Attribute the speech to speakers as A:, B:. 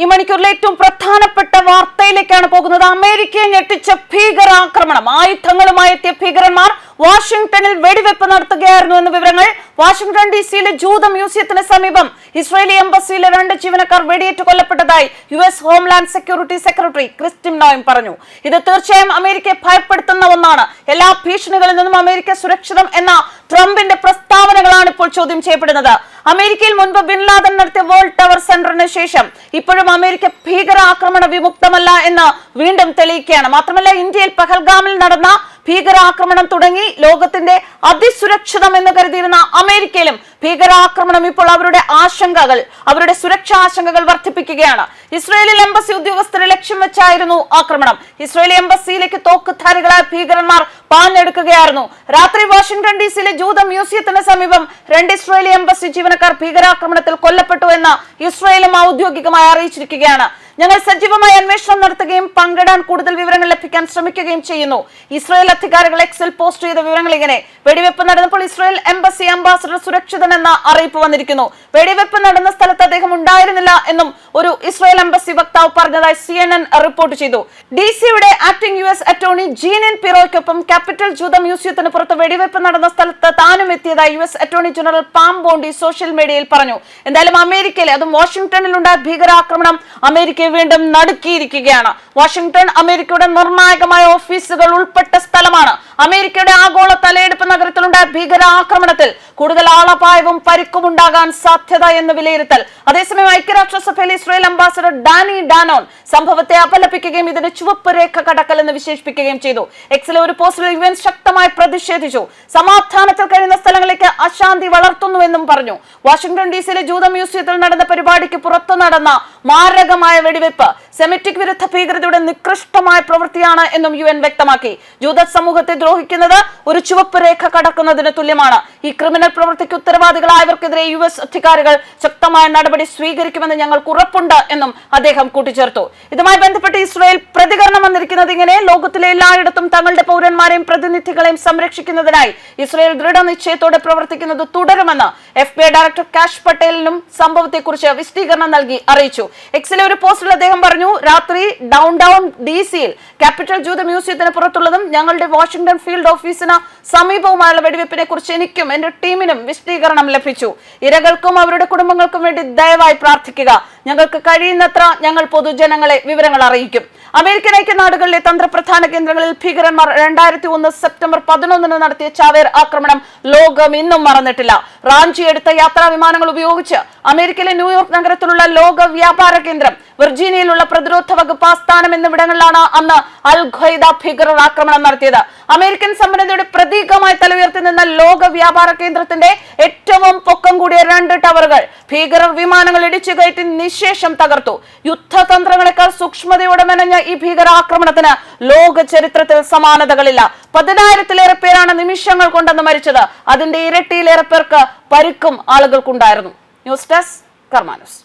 A: ഈ മണിക്കൂറിലെ ഏറ്റവും പ്രധാനപ്പെട്ട വാർത്തയിലേക്കാണ് പോകുന്നത്. അമേരിക്കയെ ഞെട്ടിച്ച ഭീകരാക്രമണം. ആയുധങ്ങളുമായി എത്തിയ ഭീകരന്മാർ വാഷിംഗ്ടണിൽ വെടിവെപ്പ് നടത്തുകയായിരുന്നു എന്ന വിവരങ്ങൾ വാഷിംഗ്ടൺ ഡി സിയിലെ ജൂത മ്യൂസിയത്തിന് സമീപം. ഇസ്രയേലി എംബസിയിലെ രണ്ട് ജീവനക്കാർ വെടിയേറ്റ് കൊല്ലപ്പെട്ടതായി U S homeland security secretary Kristi Noem പറഞ്ഞു. ഇത് തീർച്ചയായും അമേരിക്കയെ ഭയപ്പെടുത്തുന്ന ഒന്നാണ്. എല്ലാ ഭീഷണികളിൽ നിന്നും അമേരിക്ക സുരക്ഷിതം എന്ന ട്രംപിന്റെ പ്രസ്താവനകളാണ് ഇപ്പോൾ ചോദ്യം ചെയ്യപ്പെടുന്നത്. അമേരിക്കയിൽ മുൻപ് ബിൻ ലാദൻ നടത്തിയ വേൾഡ് ടവർ സെന്ററിന് ശേഷം ഇപ്പോഴും അമേരിക്ക ഭീകരാക്രമണ വിമുക്തമല്ല എന്ന് വീണ്ടും തെളിയിക്കുകയാണ്. മാത്രമല്ല ഇന്ത്യയിൽ പഹൽഗാമിൽ നടന്ന ഭീകരാക്രമണം തുടങ്ങി ലോകത്തിന്റെ അതിസുരക്ഷിതം എന്ന് കരുതിയിരുന്ന അമേരിക്കയിലും ഭീകരാക്രമണം ഇപ്പോൾ അവരുടെ ആശങ്കകൾ അവരുടെ സുരക്ഷാ ആശങ്കകൾ വർദ്ധിപ്പിക്കുകയാണ്. ഇസ്രയേലിൽ എംബസി ഉദ്യോഗസ്ഥരെ ലക്ഷ്യം വെച്ചായിരുന്നു ആക്രമണം. ഇസ്രയേലി എംബസിയിലേക്ക് തോക്കുധാരികളായ ഭീകരന്മാർ പാഞ്ഞെടുക്കുകയായിരുന്നു. രാത്രി വാഷിംഗ്ടൺ ഡി സിയിലെ ജൂത മ്യൂസിയത്തിന് സമീപം രണ്ട് ഇസ്രയേലി എംബസി ജീവനക്കാർ ഭീകരാക്രമണത്തിൽ കൊല്ലപ്പെട്ടു എന്ന് ഇസ്രയേലും ഔദ്യോഗികമായി അറിയിച്ചിരിക്കുകയാണ്. ഞങ്ങൾ സജീവമായ അന്വേഷണം നടത്തുകയും പങ്കിടാൻ കൂടുതൽ വിവരങ്ങൾ ലഭിക്കാൻ ശ്രമിക്കുകയും ചെയ്യുന്നു. ഇസ്രായേൽ അധികാരികൾ എക്സിൽ പോസ്റ്റ് ചെയ്ത വിവരങ്ങൾ ഇങ്ങനെ. വെടിവെപ്പ് നടന്നപ്പോൾ ഇസ്രായേൽ എംബസി അംബാസഡർ സുരക്ഷിതനെന്ന അറിയിപ്പ് വന്നിരിക്കുന്നു. വെടിവെപ്പ് നടന്ന സ്ഥലത്ത് അദ്ദേഹം ഉണ്ടായിരുന്നില്ല എന്നും ഒരു ഇസ്രായേൽ എംബസി വക്താവ് പറഞ്ഞതായി സി എൻ എൻ റിപ്പോർട്ട് ചെയ്തു. ഡി സിയുടെ acting U S attorney N പിറോയ്ക്കൊപ്പം capital ജൂത മ്യൂസിയത്തിന് പുറത്ത് വെടിവെപ്പ് നടന്ന സ്ഥലത്ത് താനും എത്തിയതായി U S attorney general Pam Bondi social മീഡിയയിൽ പറഞ്ഞു. എന്തായാലും അമേരിക്കയിലെ അതും വാഷിംഗ്ടണിലുണ്ടായ ഭീകരാക്രമണം വീണ്ടും നടുക്കിയിരിക്കുകയാണ്. വാഷിംഗ്ടൺ അമേരിക്കയുടെ നിർണായകമായ ഓഫീസുകൾ ഉൾപ്പെട്ട സ്ഥലമാണ്. അമേരിക്കയുടെ ആഗോള തലയെടുപ്പ് നഗരത്തിലുണ്ടായ ഭീകര ആക്രമണത്തിൽ കൂടുതൽ ആളപായവും പരിക്കും ഉണ്ടാകാൻ സാധ്യത എന്ന് വിലയിരുത്തൽ. അതേസമയം ഐക്യരാഷ്ട്രസഭയിൽ ഇസ്രയേൽ അംബാസഡർ ഡാനി ഡാനോൺ സംഭവത്തെ അപലപിക്കുകയും ഇതിന് ചുവപ്പ് രേഖ കടക്കൽ എന്ന് വിശേഷിപ്പിക്കുകയും ചെയ്തു. എക്സിലെ ഒരു പോസ്റ്റിൽ യു ശക്തമായി പ്രതിഷേധിച്ചു. സമാധാനത്തിൽ കഴിയുന്ന സ്ഥലങ്ങളിലേക്ക് അശാന്തി വളർത്തുന്നുവെന്നും പറഞ്ഞു. വാഷിംഗ്ടൺ ഡി സിയിലെ ജൂത മ്യൂസിയത്തിൽ നടന്ന പരിപാടിക്ക് പുറത്തു നടന്ന മാരകമായ വെടിവെപ്പ് സെമിറ്റിക് വിരുദ്ധ ഭീകരതയുടെ നികൃഷ്ടമായ പ്രവൃത്തിയാണ് എന്നും യു എൻ വ്യക്തമാക്കി. ജൂത സമൂഹത്തെ ദ്രോഹിക്കുന്നത് ഒരു ചുവപ്പ് രേഖ കടക്കുന്നതിന് തുല്യമാണ്. ഈ ക്രിമിനൽ പ്രവൃത്തിക്ക് ഉത്തരവാദികളായവർക്കെതിരെ യു എസ് അധികാരികൾ ശക്തമായ നടപടി സ്വീകരിക്കുമെന്ന് ഞങ്ങൾക്ക് ഉറപ്പുണ്ട് എന്നും അദ്ദേഹം കൂട്ടിച്ചേർത്തു. ഇതുമായി ബന്ധപ്പെട്ട് ഇസ്രായേൽ പ്രതികരണം വന്നിരിക്കുന്നത് ഇങ്ങനെ. ലോകത്തിലെ എല്ലായിടത്തും തങ്ങളുടെ പൗരന്മാരെയും പ്രതിനിധികളെയും സംരക്ഷിക്കുന്നതിനായി ഇസ്രായേൽ ദൃഢനിശ്ചയത്തോടെ പ്രവർത്തിക്കുന്നത് തുടരുമെന്ന് F B I director Kash പട്ടേലിനും സംഭവത്തെക്കുറിച്ച് വിശദീകരണം നൽകി അറിയിച്ചു. എക്സിലെ ഒരു പോസ്റ്റിൽ അദ്ദേഹം പറഞ്ഞു രാത്രി ഡൗൺ ഡൗൺ ഡി സിയിൽ ക്യാപിറ്റൽ ജൂത മ്യൂസിയത്തിന് പുറത്തുള്ളതും ഞങ്ങളുടെ വാഷിംഗ്ടൺ ഫീൽഡ് ഓഫീസിന് സമീപവുമായുള്ള വെടിവെപ്പിനെ കുറിച്ച് എനിക്കും എന്റെ ടീമിനും വിശദീകരണം ലഭിച്ചു. ഇരകൾക്കും അവരുടെ കുടുംബങ്ങൾക്കും വേണ്ടി ദയവായി പ്രാർത്ഥിക്കുക. ഞങ്ങൾക്ക് കഴിയുന്നത്ര ഞങ്ങൾ പൊതുജനങ്ങളെ വിവരങ്ങൾ അറിയിക്കും. അമേരിക്കൻ ഐക്യനാടുകളിലെ തന്ത്രപ്രധാന കേന്ദ്രങ്ങളിൽ ഭീകരന്മാർ രണ്ടായിരത്തി ഒന്ന് സെപ്റ്റംബർ പതിനൊന്നിന് നടത്തിയ ചാവേർ ആക്രമണം ലോകം ഇന്നും മറന്നിട്ടില്ല. റാഞ്ചി എടുത്ത യാത്രാ വിമാനങ്ങൾ ഉപയോഗിച്ച് അമേരിക്കയിലെ ന്യൂയോർക്ക് നഗരത്തിലുള്ള ലോക വ്യാപാര കേന്ദ്രം വിർജീനിയയിലുള്ള പ്രതിരോധ വകുപ്പ് ആസ്ഥാനം എന്നിവിടങ്ങളിലാണ് അന്ന് അൽ ഖൈദ ഭീകരർ ആക്രമണം നടത്തിയത്. അമേരിക്കൻ സമ്പന്നതയുടെ പ്രതീകമായി തലയുയർത്തി നിന്ന ലോക വ്യാപാര കേന്ദ്രത്തിന്റെ ഏറ്റവും പൊക്കം കൂടിയ രണ്ട് ടവറുകൾ ഭീകരർ വിമാനങ്ങൾ ഇടിച്ചു കയറ്റി നിശേഷം തകർത്തു. യുദ്ധതന്ത്രങ്ങളെക്കാൾ സൂക്ഷ്മതയോടെ മെനഞ്ഞ ഈ ഭീകരാക്രമണത്തിന് ലോക ചരിത്രത്തിൽ സമാനതകളില്ല. പതിനായിരത്തിലേറെ പേരാണ് നിമിഷങ്ങൾ കൊണ്ടെന്ന് മരിച്ചത്. അതിന്റെ ഇരട്ടിയിലേറെ പേർക്ക് പരിക്കും ആളുകൾക്കുണ്ടായിരുന്നു. News desk കർമാനൂസ്